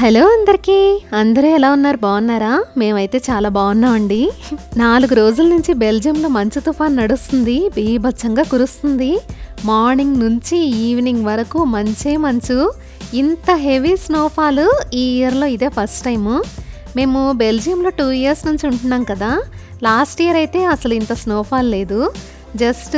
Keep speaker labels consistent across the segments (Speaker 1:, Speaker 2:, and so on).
Speaker 1: Hello అందరికీ. అందరూ ఎలా ఉన్నారు? బాగున్నారా? మేమైతే చాలా బాగున్నామండి. నాలుగు రోజుల నుంచి బెల్జియంలో మంచు తుఫాన్ నడుస్తుంది బీభత్సంగా కురుస్తుంది. మార్నింగ్ నుంచి ఈవినింగ్ వరకు మంచే మంచు. ఇంత హెవీ స్నోఫాల్ ఈ ఇయర్లో ఇదే ఫస్ట్ టైము. మేము బెల్జియంలో టూ ఇయర్స్ నుంచి ఉంటున్నాం కదా. లాస్ట్ ఇయర్ అయితే అసలు ఇంత స్నోఫాల్ లేదు. జస్ట్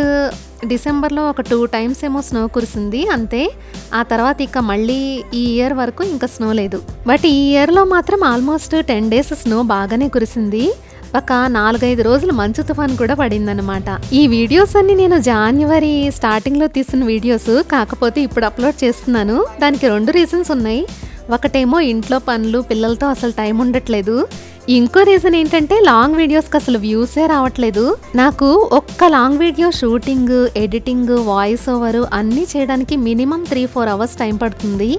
Speaker 1: డిసెంబర్లో ఒక టూ టైమ్స్ ఏమో స్నో కురిసింది అంతే. ఆ తర్వాత ఇక మళ్ళీ ఈ ఇయర్ వరకు ఇంకా స్నో లేదు. బట్ ఈ ఇయర్లో మాత్రం ఆల్మోస్ట్ టెన్ డేస్ స్నో బాగానే కురిసింది. ఒక నాలుగైదు రోజులు మంచు తుఫాన్ కూడా పడిందనమాట ఈ వీడియోస్ అన్ని నేను జాన్యువరి స్టార్టింగ్లో తీసిన వీడియోస్ కాకపోతే ఇప్పుడు అప్లోడ్ చేస్తున్నాను. దానికి రెండు రీజన్స్ ఉన్నాయి. ఒకటేమో ఇంట్లో పనులు పిల్లలతో అసలు టైం ఉండట్లేదు. ఇంకో రీజన్ ఏంటంటే లాంగ్ వీడియోస్కి అసలు వ్యూసే రావట్లేదు. నాకు ఒక్క long video shooting editing voice over అన్నీ చేయడానికి minimum three four hours time పడుతుంది.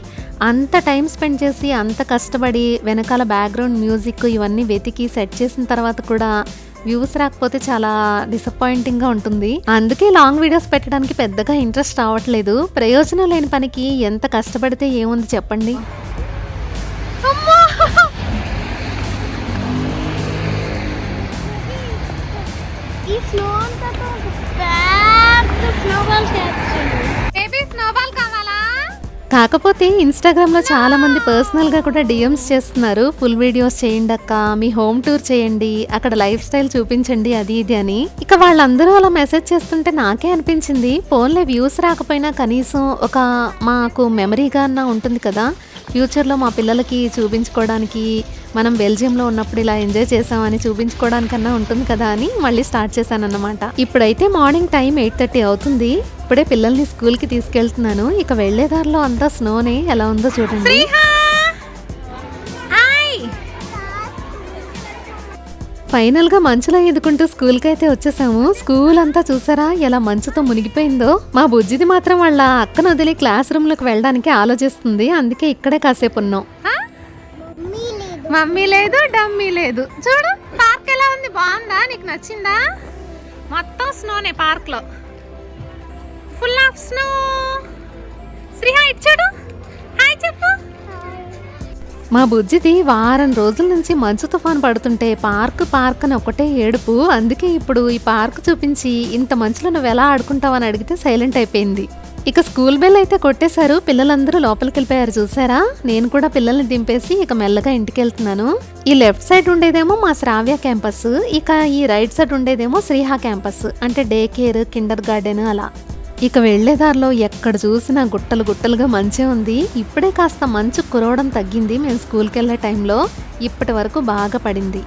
Speaker 1: అంత టైం స్పెండ్ చేసి అంత కష్టపడి వెనకాల బ్యాక్గ్రౌండ్ మ్యూజిక్ ఇవన్నీ వెతికి సెట్ చేసిన తర్వాత కూడా వ్యూస్ రాకపోతే చాలా డిసప్పాయింటింగ్గా ఉంటుంది. అందుకే లాంగ్ వీడియోస్ పెట్టడానికి పెద్దగా ఇంట్రెస్ట్ రావట్లేదు. ప్రయోజనం లేని పనికి ఎంత కష్టపడితే ఏముంది చెప్పండి?
Speaker 2: ఈ స్నో అంతా పెద్ద స్నోబాల్ బేబీ స్నోబాల్ కావాలా?
Speaker 1: కాకపోతే ఇన్స్టాగ్రామ్లో చాలా మంది పర్సనల్గా కూడా డిఎమ్స్ చేస్తున్నారు. ఫుల్ వీడియోస్ చేయండి అక్క మీ హోమ్ టూర్ చేయండి అక్కడ లైఫ్ స్టైల్ చూపించండి అది ఇది అని. ఇక వాళ్ళందరూ అలా మెసేజ్ చేస్తుంటే నాకే అనిపించింది. ఫోన్లో వ్యూస్ రాకపోయినా కనీసం ఒక మాకు మెమరీగా అన్నా ఉంటుంది కదా ఫ్యూచర్లో మా పిల్లలకి చూపించుకోవడానికి మనం బెల్జియంలో ఉన్నప్పుడు ఇలా ఎంజాయ్ చేసామని చూపించుకోవడానికన్నా ఉంటుంది కదా అని మళ్ళీ స్టార్ట్ చేశాను అన్నమాట ఇప్పుడైతే మార్నింగ్ టైం ఎయిట్ థర్టీ అవుతుంది. ఇప్పుడే పిల్లల్ని స్కూల్కి తీసుకెళ్తున్నాను. ఇక వెళ్ళే దారిలో అంతా స్నోనే. ఎలా ఉందో చూడండి. ఫైనల్గా మంచులో ఎదుకుంటూ స్కూల్కి అయితే వచ్చేసాము. స్కూల్ అంతా చూసారా ఎలా మంచుతో మునిగిపోయిందో? మా బుజ్జిది మాత్రం వాళ్ళ అక్కను వదిలి క్లాస్ రూమ్లోకి వెళ్ళడానికి ఆలోచిస్తుంది. అందుకే ఇక్కడే కాసేపు ఉన్నాం. మమ్మీ లేదు. డమ్మీ లేదు. చూడు పార్క్ ఎలా ఉంది? బాగుందా? నీకు నచ్చిందా? మొత్తం స్నోనే పార్క్లో ఫుల్ ఆఫ్ స్నో మా బుజ్జిది వారం రోజుల నుంచి మంచు తుఫాన్ పడుతుంటే పార్క్ పార్క్ అని ఒకటే ఏడుపు. అందుకే ఇప్పుడు ఈ పార్క్ చూపించి ఇంత మంచులో నువ్వు ఎలా ఆడుకుంటావని అడిగితే సైలెంట్ అయిపోయింది. ఇక స్కూల్ బెల్ అయితే కొట్టేశారు. పిల్లలందరూ లోపలికి వెళ్ళిపోయారు చూసారా? నేను కూడా పిల్లల్ని దింపేసి ఇక మెల్లగా ఇంటికి వెళ్తున్నాను. ఈ లెఫ్ట్ సైడ్ ఉండేదేమో మా శ్రావ్య క్యాంపస్. ఇక ఈ రైట్ సైడ్ ఉండేదేమో శ్రీహా క్యాంపస్. అంటే డే కేర్ కిండర్ గార్డెన్ అలా. ఇక వెళ్ళేదారిలో ఎక్కడ చూసినా గుట్టలు గుట్టలుగా మంచే ఉంది. ఇప్పుడే కాస్త మంచు కురవడం తగ్గింది మేము స్కూల్కి వెళ్ళే టైంలో. ఇప్పటి వరకు బాగా పడింది.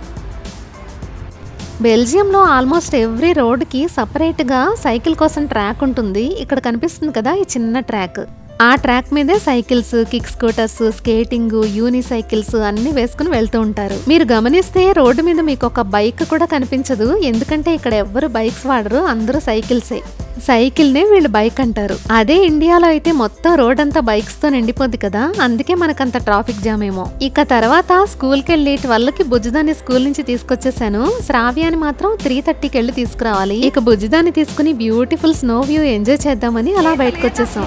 Speaker 1: బెల్జియంలో ఆల్మోస్ట్ ఎవ్రీ రోడ్కి సపరేట్గా సైకిల్ కోసం ట్రాక్ ఉంటుంది. ఇక్కడ కనిపిస్తుంది కదా ఈ చిన్న ట్రాక్. ఆ ట్రాక్ మీదే cycles kick scooters skating unicycles అన్ని వేసుకుని వెళ్తూ ఉంటారు. మీరు గమనిస్తే రోడ్డు మీద మీకు ఒక బైక్ కూడా కనిపించదు. ఎందుకంటే ఇక్కడ ఎవ్వరు బైక్స్ వాడరు అందరూ సైకిల్సే. సైకిల్నే వీళ్ళు బైక్ అంటారు. అదే ఇండియాలో అయితే మొత్తం రోడ్ అంతా బైక్స్తో నిండిపోద్ది కదా. అందుకే మనకంత ట్రాఫిక్ జామ్ ఏమో. ఇక తర్వాత స్కూల్కి వెళ్ళి ట్వెల్వ్కి స్కూల్ నుంచి తీసుకొచ్చేసాను. శ్రావ్యాన్ని మాత్రం త్రీ థర్టీకి వెళ్ళి తీసుకురావాలి. ఇక బుజ్జిదాన్ని తీసుకుని బ్యూటిఫుల్ స్నో వ్యూ ఎంజాయ్ చేద్దామని అలా బయటకు వచ్చేసాం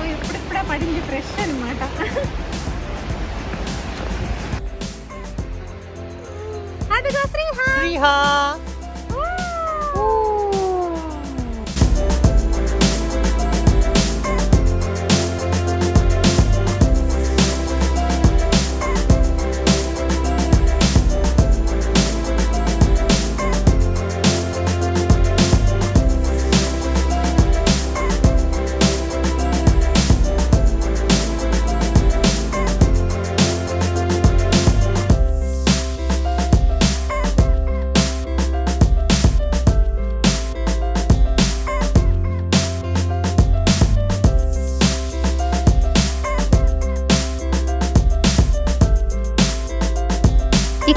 Speaker 1: శ్రీహా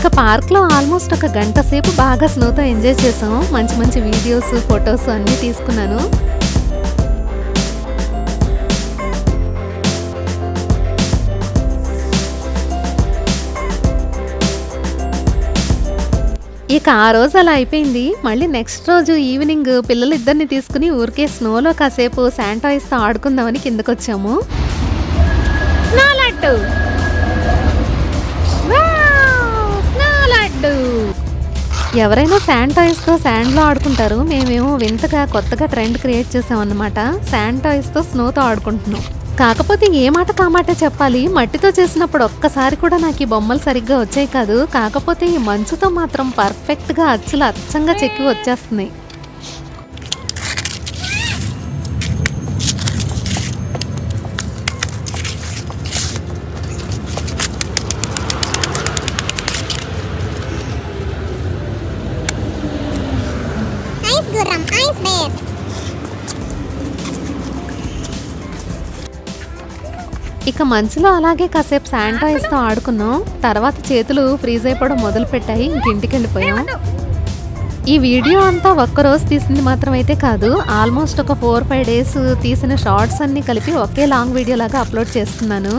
Speaker 1: ఇక పార్క్లో ఆల్మోస్ట్ ఒక గంట సేపు బాగా స్నోతో ఎంజాయ్ చేసాం. మంచి మంచి వీడియోస్ ఫొటోస్ అన్ని తీసుకున్నాను. ఇక ఆ రోజు అలా అయిపోయింది. మళ్ళీ నెక్స్ట్ రోజు ఈవినింగ్ పిల్లలిద్దరిని తీసుకుని ఊరికే స్నోలో కాసేపు శాంటాయిస్తో ఆడుకుందామని కిందకొచ్చాము. నా లడ్డు. ఎవరైనా శాండ్ టాయ్స్తో శాండ్లో ఆడుకుంటారు. మేమేమో వింతగా కొత్తగా ట్రెండ్ క్రియేట్ చేసామన్నమాట. శాండ్ టాయ్స్తో స్నోతో ఆడుకుంటున్నాం. కాకపోతే ఏ మాట కామాట చెప్పాలి. మట్టితో చేసినప్పుడు ఒక్కసారి కూడా నాకు ఈ బొమ్మలు సరిగ్గా వచ్చాయి కాదు. కాకపోతే ఈ మంచుతో మాత్రం పర్ఫెక్ట్గా అచ్చులు అచ్చంగా చెక్కి వచ్చేస్తున్నాయి.
Speaker 2: ఐస్ గుర్రం ఐస్
Speaker 1: ఇక మంచులో అలాగే కాసేపు శానిటైజ్తో ఆడుకున్నాం. తర్వాత చేతులు ఫ్రీజ్ అయిపోవడం మొదలు పెట్టాయి ఇంటికి వెళ్ళిపోయాం. ఈ వీడియో అంతా ఒక్కరోజు తీసింది మాత్రం అయితే కాదు. ఆల్మోస్ట్ ఒక ఫోర్ ఫైవ్ డేస్ తీసిన షార్ట్స్ అన్నీ కలిపి ఒకే లాంగ్ వీడియోలాగా అప్లోడ్ చేస్తున్నాను.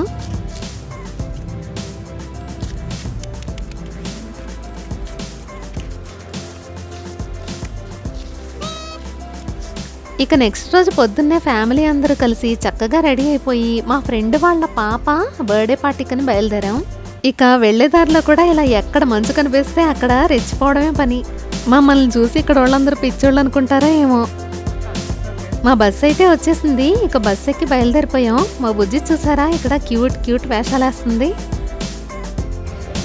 Speaker 1: ఇక నెక్స్ట్ రోజు పొద్దున్నే ఫ్యామిలీ అందరూ కలిసి చక్కగా రెడీ అయిపోయి మా ఫ్రెండ్ వాళ్ళ పాప బర్త్డే పార్టీకని బయలుదేరాం. ఇక వెళ్ళేదారిలో కూడా ఇలా ఎక్కడ మంచు కనిపిస్తే అక్కడ రెచ్చిపోవడమే పని. మమ్మల్ని చూసి ఇక్కడ వాళ్ళందరూ పిచ్చోళ్ళు అనుకుంటారా ఏమో. మా బస్సు అయితే వచ్చేసింది. ఇక బస్సు ఎక్కి బయలుదేరిపోయాం. మా బుజ్జి చూసారా? ఇక్కడ క్యూట్ క్యూట్ వేషాలేస్తుంది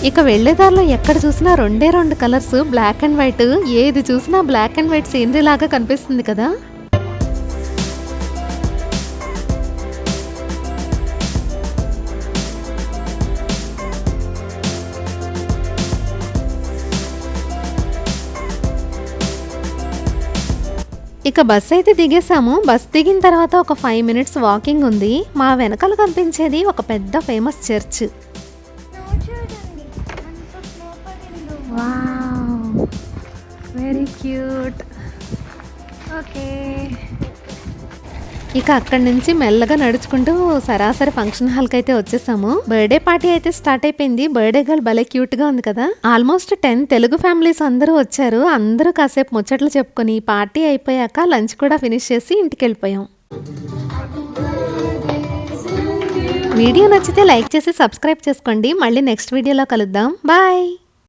Speaker 1: ఇక వెళ్ళేదారిలో ఎక్కడ చూసినా రెండే రెండు కలర్స్ బ్లాక్ అండ్ వైట్. ఏది చూసినా బ్లాక్ అండ్ వైట్ సీనరీ లాగా కనిపిస్తుంది కదా. ఇక బస్ అయితే దిగేసాము బస్ దిగిన తర్వాత ఒక ఫైవ్ మినిట్స్ వాకింగ్ ఉంది. మా వెనకాల కనిపించేది ఒక పెద్ద famous church very cute okay ఇక అక్కడి నుంచి మెల్లగా నడుచుకుంటూ సరాసరి ఫంక్షన్ హాల్కి అయితే వచ్చేసాము. బర్త్డే పార్టీ అయితే స్టార్ట్ అయిపోయింది. బర్త్డే గర్ల్ భలే క్యూట్గా ఉంది కదా. ఆల్మోస్ట్ టెన్ తెలుగు ఫ్యామిలీస్ అందరూ వచ్చారు. అందరూ కాసేపు ముచ్చట్లు చెప్పుకొని పార్టీ అయిపోయాక లంచ్ కూడా ఫినిష్ చేసి ఇంటికి వెళ్ళిపోయాం. వీడియో నచ్చితే లైక్ చేసి సబ్స్క్రైబ్ చేసుకోండి. మళ్ళీ నెక్స్ట్ వీడియోలో కలుద్దాం. బాయ్!